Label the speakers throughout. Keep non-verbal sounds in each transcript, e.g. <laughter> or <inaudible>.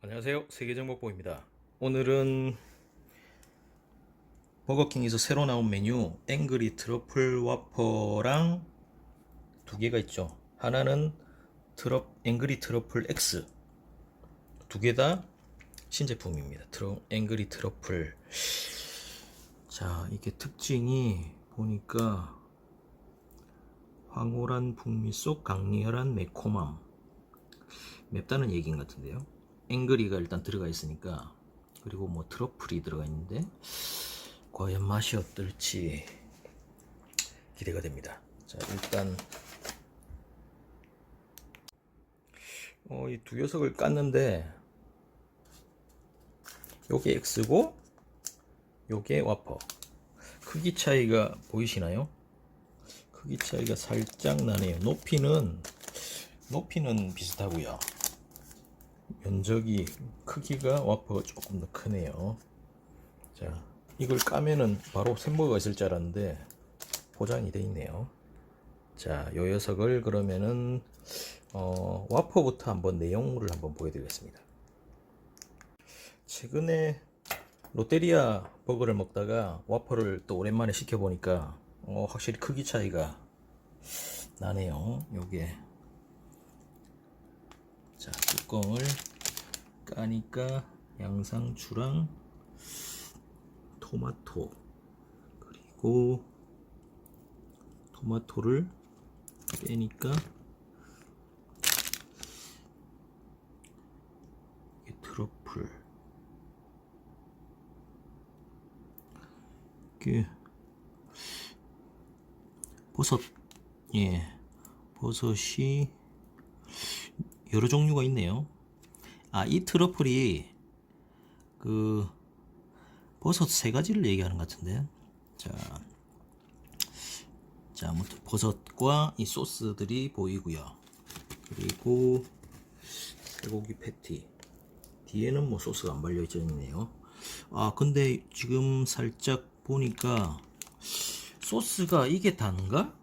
Speaker 1: 안녕하세요. 세계정보보입니다. 오늘은 버거킹에서 새로 나온 메뉴 앵그리 트러플 와퍼랑 두 개가 있죠. 하나는 트러, 앵그리 트러플 X 두 개 다 신제품입니다. 트러, 앵그리 트러플 자 이게 특징이 보니까 황홀한 풍미 속 강렬한 매콤함 맵다는 얘기인 것 같은데요. 앵그리가 일단 들어가 있으니까 그리고 뭐 트러플이 들어가 있는데 과연 맛이 어떨지 기대가 됩니다. 자 일단 어, 이 두 녀석을 깠는데 요게 X고 요게 와퍼 크기 차이가 보이시나요? 크기 차이가 살짝 나네요. 높이는 높이는 비슷하고요. 면적이 크기가 와퍼가 조금 더 크네요. 자, 이걸 까면은 바로 샘버가 있을 줄 알았는데 포장이 돼 있네요. 자, 요 녀석을 그러면은 어, 와퍼부터 한번 내용물을 한번 보여드리겠습니다. 최근에 롯데리아 버거를 먹다가 와퍼를 또 오랜만에 시켜보니까 어, 확실히 크기 차이가 나네요. 요게 자 뚜껑을 까니까 양상추랑 토마토. 그리고 토마토를 빼니까 트러플. 이게 버섯. 예 버섯이 여러 종류가 있네요. 아, 이 트러플이 그 버섯 세 가지를 얘기하는 것 같은데. 자, 자, 아무튼 버섯과 이 소스들이 보이고요. 그리고 쇠고기 패티. 뒤에는 뭐 소스가 안 발려 있네요. 아, 근데 지금 살짝 보니까 소스가 이게 단가?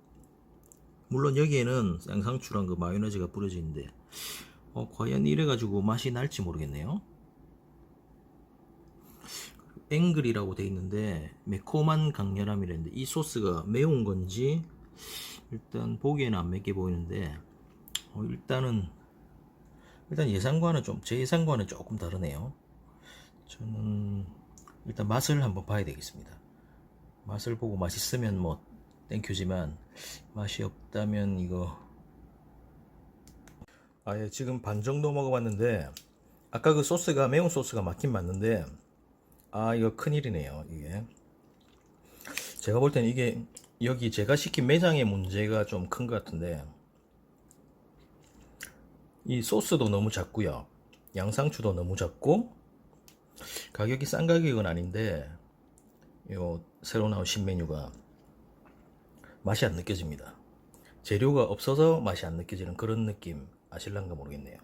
Speaker 1: 물론 여기에는 양상추랑 그 마요네즈가 뿌려져 있는데 어, 과연 이래가지고 맛이 날지 모르겠네요. 앵글이라고 돼 있는데 매콤한 강렬함이랬는데 이 소스가 매운 건지 일단 보기에는 안 맵게 보이는데 어, 일단은 일단 예상과는 좀 제 예상과는 조금 다르네요. 저는 일단 맛을 한번 봐야 되겠습니다. 맛을 보고 맛있으면 뭐 땡큐지만 맛이 없다면 이거 아 예 지금 반 정도 먹어봤는데 아까 그 소스가 매운 소스가 맞긴 맞는데 아 이거 큰일이네요 이게. 제가 볼 때는 이게 여기 제가 시킨 매장의 문제가 좀 큰 것 같은데 이 소스도 너무 작고요. 양상추도 너무 작고 가격이 싼 가격은 아닌데 요 새로 나온 신메뉴가 맛이 안 느껴집니다. 재료가 없어서 맛이 안 느껴지는 그런 느낌 아실란가 모르겠네요.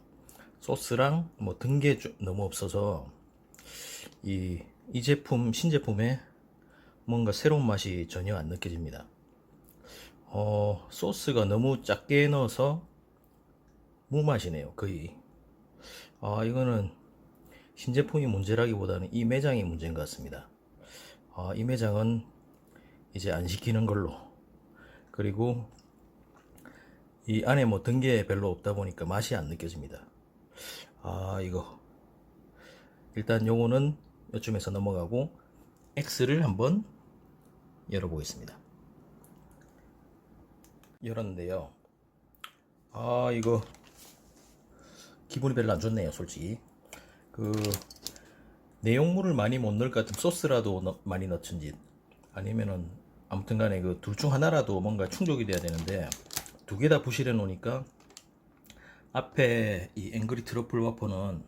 Speaker 1: 소스랑 뭐든게 너무 없어서 이, 이 제품 신제품에 뭔가 새로운 맛이 전혀 안 느껴집니다. 어, 소스가 너무 작게 넣어서 무맛이네요. 거의. 아, 이거는 신제품이 문제라기보다는 이 매장이 문제인 것 같습니다. 아, 이 매장은 이제 안 시키는 걸로. 그리고 이 안에 뭐든게 별로 없다 보니까 맛이 안 느껴집니다. 아, 이거. 일단 요거는 요쯤에서 넘어가고 X를 한번 열어보겠습니다. 열었는데요. 아, 이거 기분이 별로 안 좋네요, 솔직히. 그 내용물을 많이 못 넣을 것 같으면 소스라도 넣, 많이 넣든지 아니면은 아무튼 간에 그 둘 중 하나라도 뭔가 충족이 돼야 되는데 두 개 다 부실해 놓으니까 앞에 이 앵그리 트러플 와퍼는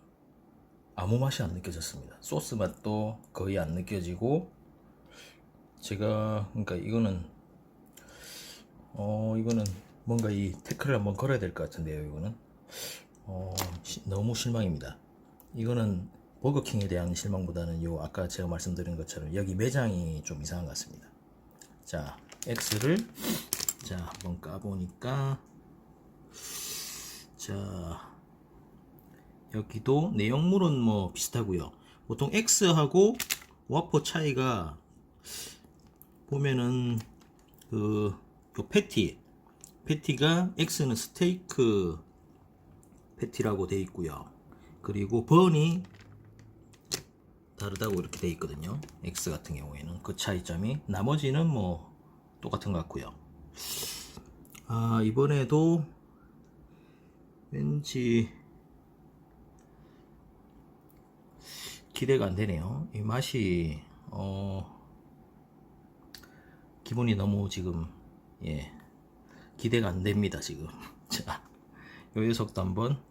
Speaker 1: 아무 맛이 안 느껴졌습니다. 소스 맛도 거의 안 느껴지고 제가 그러니까 이거는 어 이거는 뭔가 이 태클을 한번 걸어야 될 것 같은데요. 이거는 어 시, 너무 실망입니다. 이거는 버거킹에 대한 실망보다는 요 아까 제가 말씀드린 것처럼 여기 매장이 좀 이상한 것 같습니다. 자 X를 자 한번 까보니까 자 여기도 내용물은 뭐 비슷하고요. 보통 X하고 와퍼 차이가 보면은 그, 요 패티 패티가 X는 스테이크 패티라고 돼 있고요. 그리고 번이 다르다고 이렇게 돼 있거든요. X 같은 경우에는 그 차이점이 나머지는 뭐 똑같은 것 같고요. 아 이번에도 왠지 기대가 안 되네요. 이 맛이 어 기분이 너무 지금 예 기대가 안 됩니다 지금. <laughs> 자, 요 녀석도 한번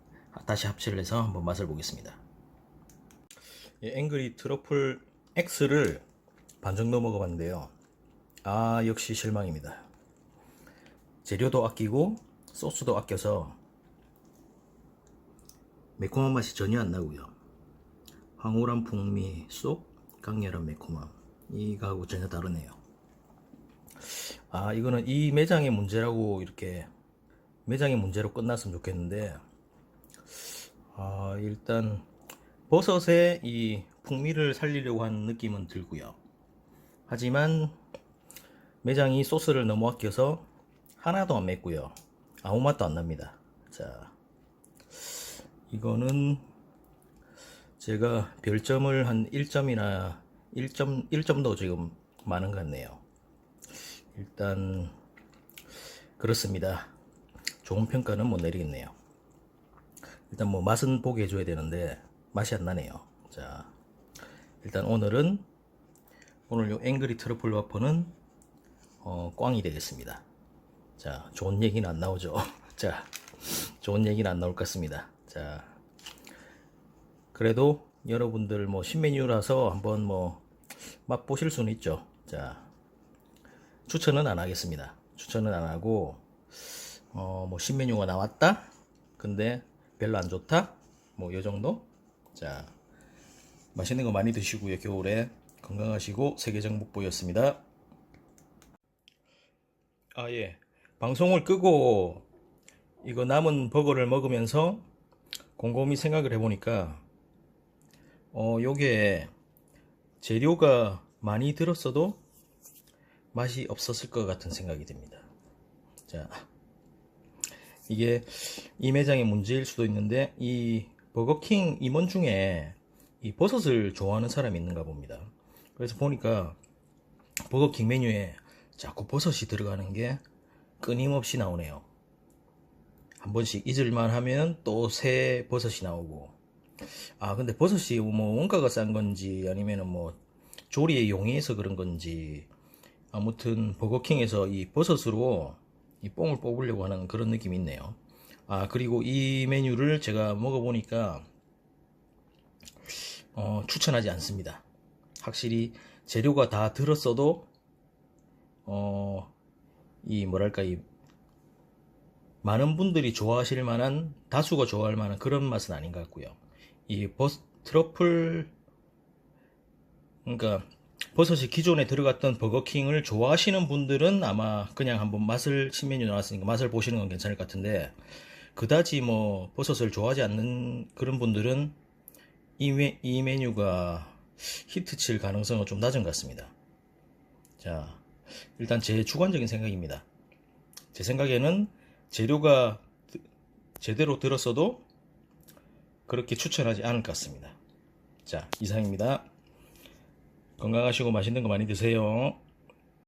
Speaker 1: 다시 합체를 해서 한번 맛을 보겠습니다. 예, 앵그리 트러플 X를 반 정도 먹어봤는데요. 아 역시 실망입니다. 재료도 아끼고 소스도 아껴서 매콤한 맛이 전혀 안 나고요. 황홀한 풍미 속 강렬한 매콤함 이거하고 전혀 다르네요. 아 이거는 이 매장의 문제라고 이렇게 매장의 문제로 끝났으면 좋겠는데 아 일단 버섯의 이 풍미를 살리려고 하는 느낌은 들고요. 하지만 매장이 소스를 너무 아껴서 하나도 안 맵고요. 아무 맛도 안 납니다. 자, 이거는 제가 별점을 한 1점이나 1점, 1점도 지금 많은 것 같네요. 일단, 그렇습니다. 좋은 평가는 못 내리겠네요. 일단 뭐 맛은 보게 해줘야 되는데, 맛이 안 나네요. 자, 일단 오늘은, 오늘 요 앵그리 트러플 와퍼는, 어, 꽝이 되겠습니다. 자, 좋은 얘기는 안 나오죠. <laughs> 자, 좋은 얘기는 안 나올 것 같습니다. 자, 그래도 여러분들 뭐 신메뉴라서 한번 뭐 맛보실 수는 있죠. 자, 추천은 안 하겠습니다. 추천은 안 하고, 어, 뭐 신메뉴가 나왔다? 근데 별로 안 좋다? 뭐 요 정도? 자, 맛있는 거 많이 드시고요. 겨울에 건강하시고 세계 정복보였습니다. 아, 예. 방송을 끄고 이거 남은 버거를 먹으면서 곰곰이 생각을 해보니까 어, 요게 재료가 많이 들었어도 맛이 없었을 것 같은 생각이 듭니다. 자, 이게 이 매장의 문제일 수도 있는데 이 버거킹 임원 중에 이 버섯을 좋아하는 사람이 있는가 봅니다. 그래서 보니까 버거킹 메뉴에 자꾸 버섯이 들어가는 게 끊임없이 나오네요. 한 번씩 잊을만 하면 또 새 버섯이 나오고. 아, 근데 버섯이 뭐 원가가 싼 건지 아니면은 뭐 조리에 용이해서 그런 건지 아무튼 버거킹에서 이 버섯으로 이 뽕을 뽑으려고 하는 그런 느낌이 있네요. 아, 그리고 이 메뉴를 제가 먹어보니까 어, 추천하지 않습니다. 확실히 재료가 다 들었어도 어, 이 뭐랄까 이 많은 분들이 좋아하실 만한 다수가 좋아할 만한 그런 맛은 아닌 것 같고요. 이 버스 트러플 그러니까 버섯이 기존에 들어갔던 버거킹을 좋아하시는 분들은 아마 그냥 한번 맛을 신메뉴 나왔으니까 맛을 보시는 건 괜찮을 것 같은데 그다지 뭐 버섯을 좋아하지 않는 그런 분들은 이, 메, 이 메뉴가 히트 칠 가능성은 좀 낮은 것 같습니다. 자, 일단 제 주관적인 생각입니다. 제 생각에는 재료가 제대로 들었어도 그렇게 추천하지 않을 것 같습니다. 자, 이상입니다. 건강하시고 맛있는 거 많이 드세요.